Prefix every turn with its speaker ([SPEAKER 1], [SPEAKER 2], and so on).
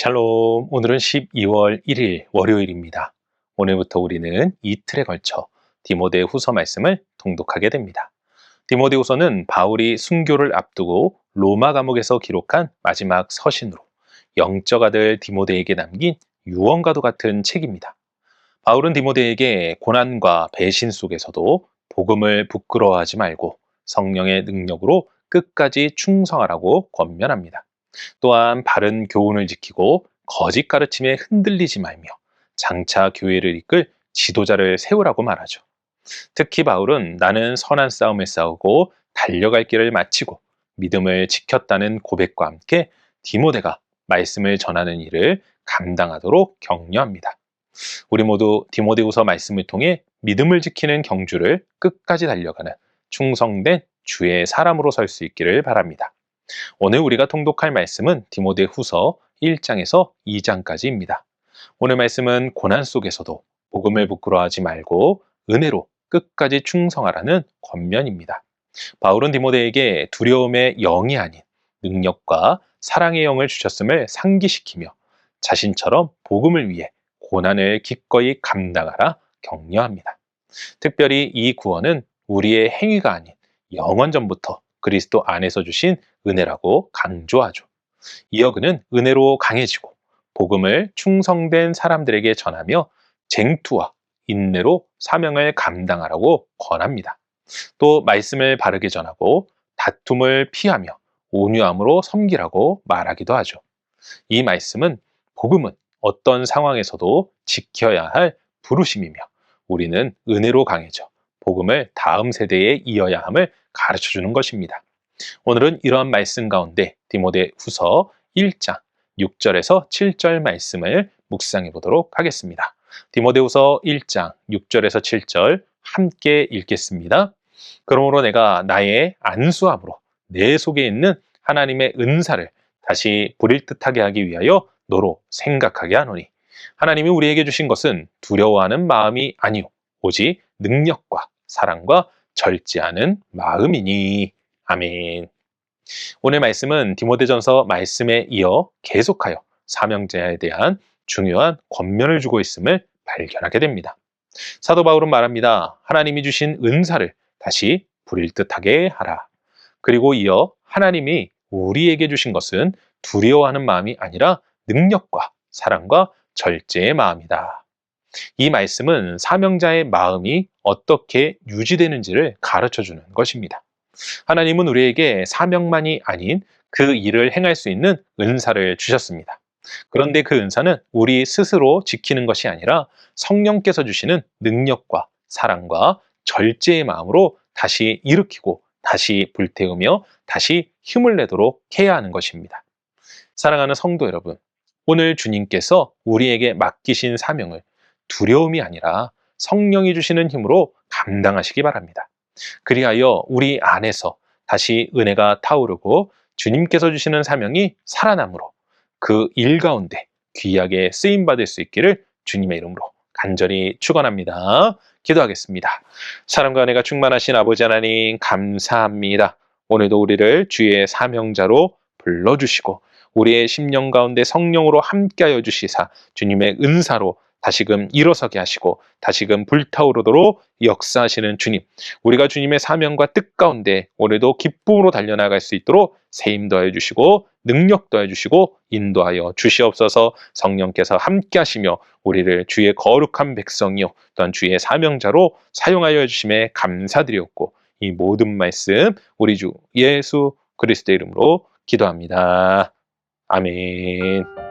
[SPEAKER 1] 샬롬, 오늘은 12월 1일 월요일입니다. 오늘부터 우리는 이틀에 걸쳐 디모데 후서 말씀을 통독하게 됩니다. 디모데 후서는 바울이 순교를 앞두고 로마 감옥에서 기록한 마지막 서신으로 영적 아들 디모데에게 남긴 유언과도 같은 책입니다. 바울은 디모데에게 고난과 배신 속에서도 복음을 부끄러워하지 말고 성령의 능력으로 끝까지 충성하라고 권면합니다. 또한 바른 교훈을 지키고 거짓 가르침에 흔들리지 말며 장차 교회를 이끌 지도자를 세우라고 말하죠. 특히 바울은 나는 선한 싸움을 싸우고 달려갈 길을 마치고 믿음을 지켰다는 고백과 함께 디모데가 말씀을 전하는 일을 감당하도록 격려합니다. 우리 모두 디모데후서 말씀을 통해 믿음을 지키는 경주를 끝까지 달려가는 충성된 주의 사람으로 설 수 있기를 바랍니다. 오늘 우리가 통독할 말씀은 디모데 후서 1장에서 2장까지입니다. 오늘 말씀은 고난 속에서도 복음을 부끄러워하지 말고 은혜로 끝까지 충성하라는 권면입니다. 바울은 디모데에게 두려움의 영이 아닌 능력과 사랑의 영을 주셨음을 상기시키며 자신처럼 복음을 위해 고난을 기꺼이 감당하라 격려합니다. 특별히 이 구원은 우리의 행위가 아닌 영원 전부터 그리스도 안에서 주신 은혜라고 강조하죠. 이어 그는 은혜로 강해지고 복음을 충성된 사람들에게 전하며 쟁투와 인내로 사명을 감당하라고 권합니다. 또 말씀을 바르게 전하고 다툼을 피하며 온유함으로 섬기라고 말하기도 하죠. 이 말씀은 복음은 어떤 상황에서도 지켜야 할 부르심이며 우리는 은혜로 강해져 복음을 다음 세대에 이어야 함을 가르쳐 주는 것입니다. 오늘은 이러한 말씀 가운데 디모데 후서 1장 6절에서 7절 말씀을 묵상해 보도록 하겠습니다. 디모데 후서 1장 6절에서 7절 함께 읽겠습니다. 그러므로 내가 나의 안수함으로 내 속에 있는 하나님의 은사를 다시 부릴 듯하게 하기 위하여 너로 생각하게 하노니 하나님이 우리에게 주신 것은 두려워하는 마음이 아니오 오직 능력과 사랑과 절제하는 마음이니 아멘. 오늘 말씀은 디모데전서 말씀에 이어 계속하여 사명자에 대한 중요한 권면을 주고 있음을 발견하게 됩니다. 사도 바울은 말합니다. 하나님이 주신 은사를 다시 부릴 듯하게 하라. 그리고 이어 하나님이 우리에게 주신 것은 두려워하는 마음이 아니라 능력과 사랑과 절제의 마음이다. 이 말씀은 사명자의 마음이 어떻게 유지되는지를 가르쳐 주는 것입니다. 하나님은 우리에게 사명만이 아닌 그 일을 행할 수 있는 은사를 주셨습니다. 그런데 그 은사는 우리 스스로 지키는 것이 아니라 성령께서 주시는 능력과 사랑과 절제의 마음으로 다시 일으키고 다시 불태우며 다시 힘을 내도록 해야 하는 것입니다. 사랑하는 성도 여러분, 오늘 주님께서 우리에게 맡기신 사명을 두려움이 아니라 성령이 주시는 힘으로 감당하시기 바랍니다. 그리하여 우리 안에서 다시 은혜가 타오르고 주님께서 주시는 사명이 살아남으로 그 일 가운데 귀하게 쓰임 받을 수 있기를 주님의 이름으로 간절히 축원합니다. 기도하겠습니다. 사랑과 은혜가 충만하신 아버지 하나님 감사합니다. 오늘도 우리를 주의 사명자로 불러주시고 우리의 심령 가운데 성령으로 함께하여 주시사 주님의 은사로 다시금 일어서게 하시고 다시금 불타오르도록 역사하시는 주님. 우리가 주님의 사명과 뜻 가운데 오늘도 기쁨으로 달려나갈 수 있도록 세임 더해 주시고 능력 더해 주시고 인도하여 주시옵소서 성령께서 함께 하시며 우리를 주의 거룩한 백성이요 또한 주의 사명자로 사용하여 주심에 감사드리옵고 이 모든 말씀 우리 주 예수 그리스도의 이름으로 기도합니다. 아멘.